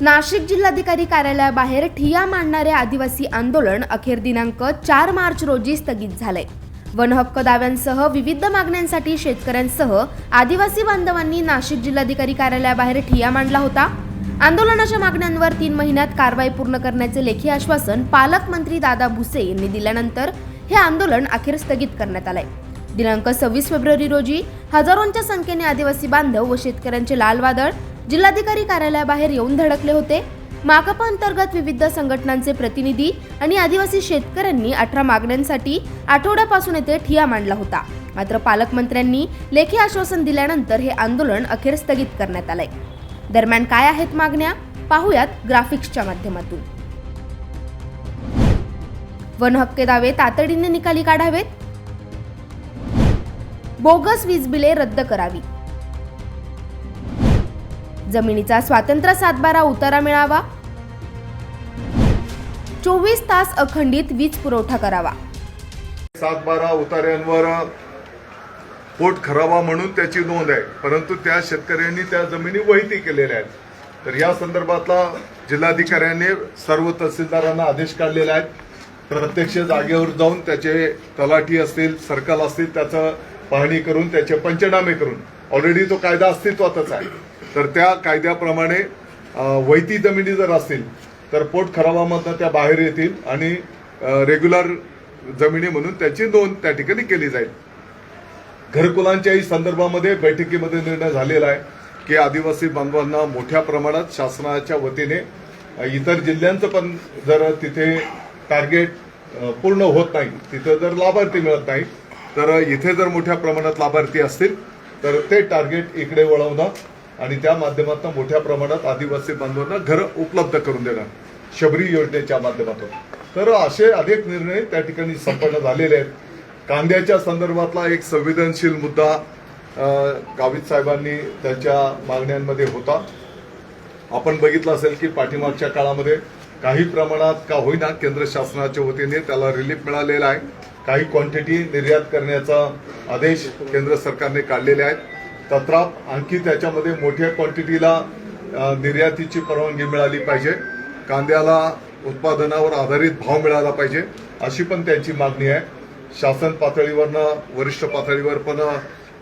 नाशिक जिल्हाधिकारी कार्यालयाबाहेर ठिया मांडणारे आदिवासी आंदोलन अखेर दिनांक चार मार्च रोजी स्थगित झालंय. वनहक्क दाव्यांसह विविध मागण्यांसाठी शेतकऱ्यांसह आदिवासी बांधवांनी नाशिक जिल्हाधिकारी कार्यालयाबाहेर ठिया मांडला होता. आंदोलनाच्या मागण्यांवर तीन महिन्यात कारवाई पूर्ण करण्याचे लेखी आश्वासन पालकमंत्री दादा भुसे यांनी दिल्यानंतर हे आंदोलन अखेर स्थगित करण्यात आलंय. दिनांक सव्वीस फेब्रुवारी रोजी हजारोंच्या संख्येने आदिवासी बांधव व शेतकऱ्यांचे लाल वादळ जिल्हाधिकारी कार्यालयाबाहेर येऊन धडकले होते. माकपा अंतर्गत विविध संघटनांचे प्रतिनिधी आणि आदिवासी शेतकऱ्यांनी अठरा मागण्यांसाठी आठवड्यापासून येथे ठिया मांडला होता. मात्र पालकमंत्र्यांनी लेखी आश्वासन दिल्यानंतर हे आंदोलन अखेर स्थगित करण्यात आलंय. दरम्यान काय आहेत मागण्या? पाहुयात ग्राफिक्सच्या माध्यमातून. वनहक्के दावे तातडीने निकाली काढावेत? बोगस वीज बिले रद्द करावी. जमिनीचा स्वातंत्र्य सातबारा उतारा मिळावा. चोवीस तास अखंडित वीज पुरवठा करावा. सातबारा उतार्यांवर पोट खरावा म्हणून त्याची नोंद आहे. परंतु त्या शेतकऱ्यांनी त्या जमिनी वहिती केलेल्या आहेत. तर या संदर्भातला जिल्हाधिकाऱ्यांनी सर्व तहसीलदारांना आदेश काढलेले आहेत. प्रत्यक्ष जागेवर जाऊन त्याचे तलाठी असतील सर्कल असतील त्याचं पाहणी करून त्याचे पंचनामे करून. ऑलरेडी तो कायदा अस्तित्वातच आहे. तर त्या कायद्याप्रमाणे वैती जमिनी जर असतील तर पोट खराबामधनं त्या बाहेर येतील आणि रेग्युलर जमिनी म्हणून त्याची नोंद त्या ठिकाणी केली जाईल. घरकुलांच्याही संदर्भामध्ये बैठकीमध्ये निर्णय झालेला आहे की आदिवासी बांधवांना मोठ्या प्रमाणात शासनाच्या वतीने इतर जिल्ह्यांचं पण जर तिथे टार्गेट पूर्ण होत नाही तिथं जर लाभार्थी मिळत नाही तर इथे जर मोठ्या प्रमाणात लाभार्थी असतील तर ते टार्गेट इकडे वळवणं आणि त्या माध्यमातून मोठ्या प्रमाणात आदिवासी बांधवांना घरं उपलब्ध करून देणं शबरी योजनेच्या माध्यमातून. तर असे अनेक निर्णय त्या ठिकाणी संपन्न झालेले आहेत. कांद्याच्या संदर्भातला एक संवेदनशील मुद्दा गावित साहेबांनी त्यांच्या मागण्यांमध्ये होता. आपण बघितलं असेल की पाठीमागच्या काळामध्ये काही प्रमाणात का होईना केंद्र शासनाच्या वतीने त्याला रिलीफ मिळालेला आहे. काही क्वांटिटी निर्यात करण्याचा आदेश केंद्र सरकारने काढलेले आहेत. तत्राप आणखी त्याच्यामध्ये मोठ्या क्वांटिटीला निर्यातीची परवानगी मिळाली पाहिजे. कांद्याला उत्पादनावर आधारित भाव मिळाला पाहिजे अशी पण त्यांची मागणी आहे. शासन पातळीवरनं वरिष्ठ पातळीवर पण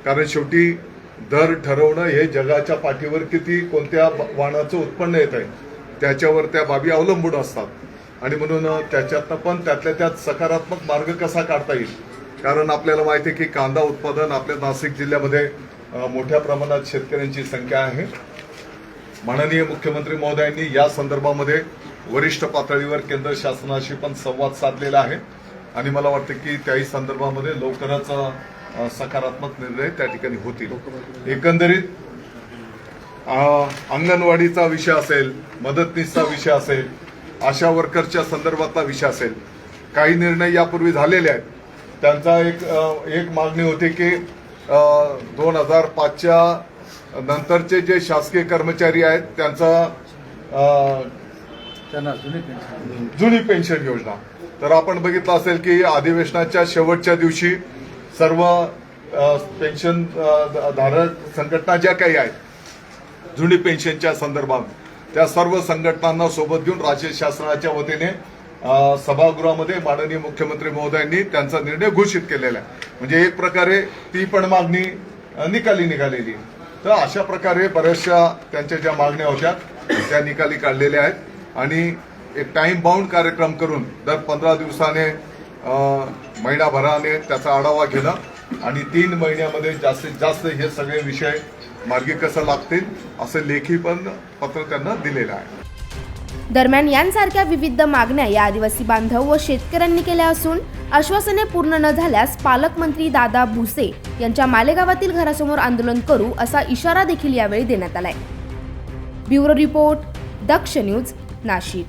कारण शेवटी दर ठरवणं हे जगाच्या पाठीवर किती कोणत्या वाणाचं उत्पन्न येत आहे त्याच्यावर त्या बाबी अवलंबून असतात. आणि म्हणून त्याच्यातनं पण त्यातल्या त्यात सकारात्मक मार्ग कसा काढता येईल? कारण आपल्याला माहिती आहे की कांदा उत्पादन आपल्या नाशिक जिल्ह्यामध्ये मोठ्या प्रमाणात शेतकऱ्यांची संख्या आहे. माननीय मुख्यमंत्री महोदयांनी या संदर्भामध्ये वरिष्ठ पातळीवर केंद्र शासनाशी पण संवाद साधलेला आहे. आणि मला वाटतं की त्याही संदर्भामध्ये लवकरच सकारात्मक निर्णय त्या ठिकाणी होतील. एकंदरीत अंगणवाडीचा विषय असेल मदतनीसचा विषय असेल आशा वर्करच्या संदर्भातला विषय असेल काही निर्णय यापूर्वी झालेले आहेत. त्यांचा एक एक मागणी होती की दोन हजार पाचच्या नंतरचे जे शासकीय कर्मचारी आहेत त्यांचा त्यांना जुनी पेन्शन जुनी पेन्शन योजना. तर आपण बघितलं असेल की अधिवेशनाच्या शेवटच्या दिवशी सर्व पेन्शन धारक संघटना ज्या काही आहेत जुनी पेन्शनच्या संदर्भात त्या सर्व संघटनांना सोबत घेऊन राज्य शासनाच्या वतीने सभागृहामध्ये माननीय मुख्यमंत्री महोदयांनी त्यांचा निर्णय घोषित केलेला आहे. म्हणजे एक प्रकारे ती पण मागणी निकाली निघालेली तर अशा प्रकारे बऱ्याचशा त्यांच्या ज्या मागण्या होत्या त्या निकाली काढलेल्या आहेत. आणि एक टाइम बाउंड कार्यक्रम करून दर पंधरा दिवसाने महिनाभराने त्याचा आढावा घेणं आणि तीन महिन्यामध्ये जास्तीत जास्त हे सगळे विषय मार्गी कसं लागतील असं लेखी पण पत्र त्यांना दिलेलं आहे. दरम्यान यांसारख्या विविध मागण्या या आदिवासी बांधव व शेतकऱ्यांनी केल्या असून आश्वासने पूर्ण न झाल्यास पालकमंत्री दादा भुसे यांच्या मालेगावातील घरासमोर आंदोलन करू असा इशारा देखील यावेळी देण्यात आलाय. Bureau report Daksh news Nashik.